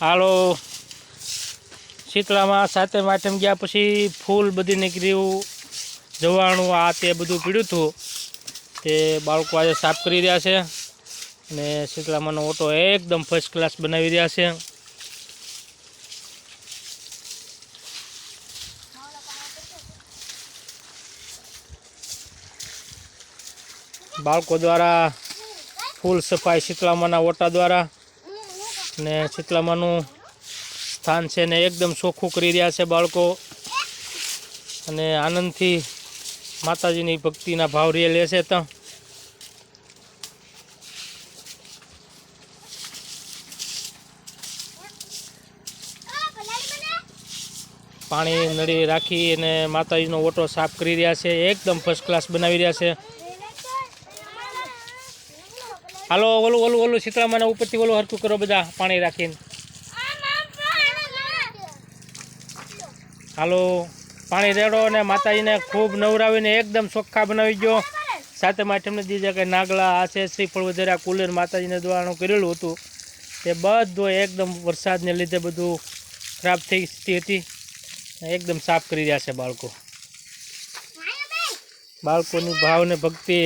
હાલો. શીતળામાં સાતે માઠમ ગયા પછી ફૂલ બધી નીકળ્યું. જવાણું આ તે બધું પીડ્યું હતું. તે બાળકો આજે સાફ કરી રહ્યા છે. અને શીતળામાંનો ઓટો એકદમ ફર્સ્ટ ક્લાસ બનાવી રહ્યા છે. બાળકો દ્વારા ફૂલ સફાઈ શીતળામાના ઓટા દ્વારા ને શીતલામાનું સ્થાન છે ને એકદમ ચોખ્ખું કરી રહ્યા છે બાળકો. અને આનંદથી માતાજીની ભક્તિના ભાવ રે લે છે ત્યાં. પાણી નળી રાખી અને માતાજીનો ઓટો સાફ કરી રહ્યા છે. એકદમ ફર્સ્ટ ક્લાસ બનાવી રહ્યા છે. હાલો ઓલું ઓલું ઓલું શીતળામાના ઉપરથી ઓલું હરખું કરો બધા, પાણી રાખીને. હાલો, પાણી રેડો અને માતાજીને ખૂબ નવરાવીને એકદમ ચોખ્ખા બનાવી ગયો સાથે માઠમને દીધા કે નાગલા, આ છે શ્રીફળ વધેરા કુલેર માતાજીને દ્વારાનું કરેલું હતું. તે બધું એકદમ વરસાદને લીધે બધું ખરાબ થઈ સ્થિતિ હતી. એકદમ સાફ કરી રહ્યા છે બાળકો. બાળકોની ભાવને ભક્તિ.